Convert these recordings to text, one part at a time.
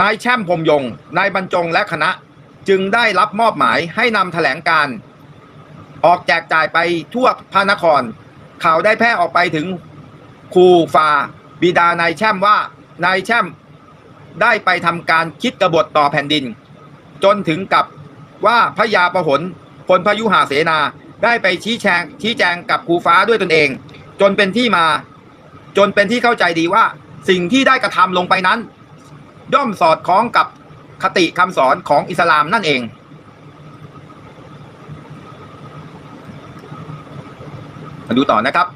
นายแช่มพรมยง นายบรรจงและคณะจึงได้รับมอบหมายให้นำแถลงการ ออกแจกจ่ายไปทั่วพระนคร ข่าวได้แพร่ออกไปถึงครูฟาบิดานายแช่มว่านายแช่มได้ไปทำการคิดกบฏต่อแผ่นดิน จนถึงกับว่าพระยาประหลพลพยุหาเสนาได้ไปชี้แจงชี้แจงกับครูฟ้าด้วยตนเอง จนเป็นที่มา จนเป็นที่เข้าใจดีว่าสิ่งที่ได้กระทำลงไปนั้น ย่อมสอดคล้องกับคติคำสอนของอิสลามนั่นเอง มาดูต่อนะครับ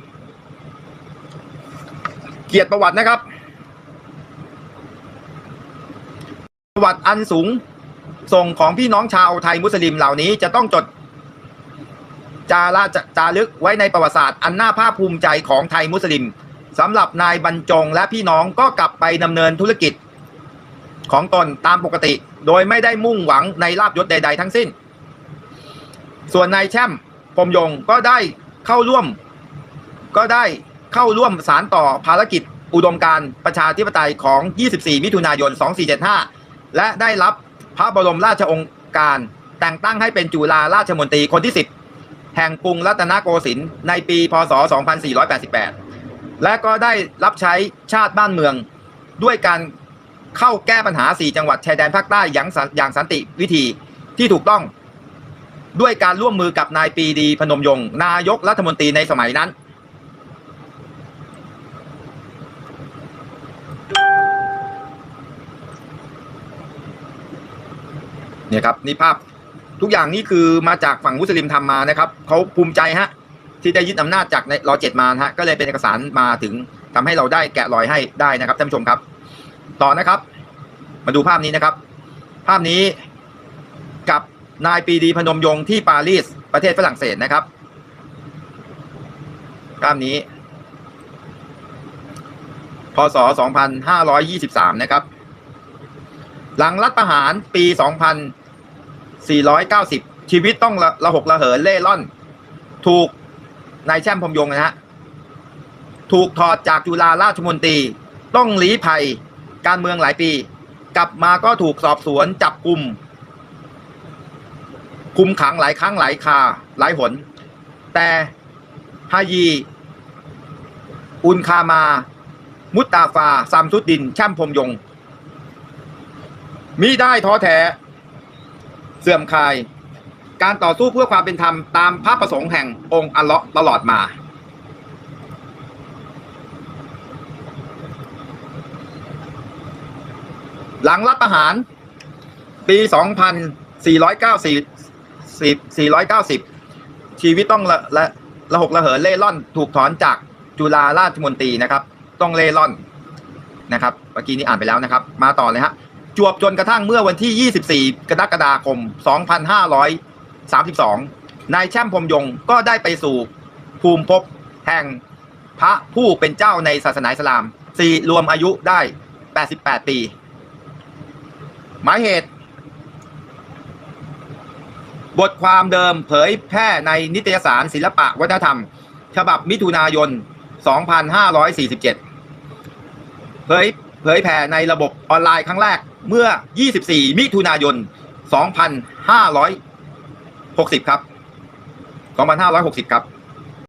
เกียรติประวัตินะครับ ประวัติอันสูงส่งของพี่น้องชาวไทยมุสลิมเหล่านี้จะต้องจดจาระจารึกไว้ในประวัติศาสตร์อันน่าภาคภูมิใจของไทยมุสลิมสำหรับนายบรรจงและพี่น้องก็กลับไปดำเนินธุรกิจ ของตนตามปกติ โดยไม่ได้มุ่งหวังในลาบยศใด ๆ ทั้งสิ้น ส่วนนายแช่มพรมยงก็ได้เข้าร่วม ก็ได้เข้าร่วมสารต่อภารกิจอุดมการประชาธิปไตยของ 24 มิถุนายน 2475 และได้รับพระบรมราชองค์การแต่งตั้งให้เป็นจุฬาราชมนตรีคนที่ 10 แห่งกรุงรัตนโกสินทร์ในปี พศ 2488 และก็ได้รับใช้ชาติบ้านเมืองด้วยการ เข้าแก้ปัญหา 4 จังหวัดชายแดนภาคใต้อย่างสันอย่างสันติวิธีที่ถูกต้อง ด้วยการร่วมมือกับนายปีดีพนมยงค์นายกรัฐมนตรีในสมัยนั้น เนี่ยครับนี่ภาพทุกอย่างนี่คือมาจากฝั่งมุสลิมทำมานะครับเขาภูมิใจฮะที่ได้ยึดอำนาจจากในรอเจ็ดมาฮะก็เลยเป็นเอกสารมาถึงทำให้เราได้แกะรอยให้ได้นะครับท่านผู้ชมครับ ต่อนะครับ มาดูภาพนี้นะครับ ภาพนี้กับนายปีดีพนมยงค์ที่ปารีสประเทศฝรั่งเศสนะครับภาพนี้ พศ 2523 นะครับ หลังรัฐประหารปี 2490 ชีวิตต้องระระหกระเหินเล่ร่อน ถูกนายแช่มพมยงนะฮะ ถูกถอดจากจุฬาราชมนตรี ต้องหลีภัย การเมืองหลายปี กลับมาก็ถูกสอบสวนจับกลุ่มคุมขังหลายครั้งหลายคาหลายหน แต่ฮายี อุนคามา มุตตาฟาซัมซุดดิน แช่มพรมยง มิได้ท้อแท้ เสื่อมคลาย การต่อสู้เพื่อความเป็นธรรมตามพระประสงค์แห่งองค์อัลเลาะห์ตลอดมา หลังรัฐประหาร ปี2490 490ชีวิตต้องละละระหกระเหินเล่ร่อนถูกถอนจากจุฬาราชมนตรีนะครับ ต้องเล่ร่อนนะครับเมื่อกี้นี้อ่านไปแล้วนะครับ มาต่อเลยฮะจวบจนกระทั่งเมื่อวันที่ 24 กรกฎาคม 2532 นายแช่มพรมยงก็ได้ไปสู่ภูมิภพแห่งพระผู้เป็นเจ้าในศาสนาอิสลามสี่รวมอายุได้ 88 ปี หมายเหตุ บทความเดิมเผยแพร่ในนิตยสารศิลปะวัฒนธรรม ฉบับมิถุนายน 2547 เผยเผยแผ่ในระบบออนไลน์ครั้งแรกเมื่อ 24 มิถุนายน 2560 ครับ 2560 ครับ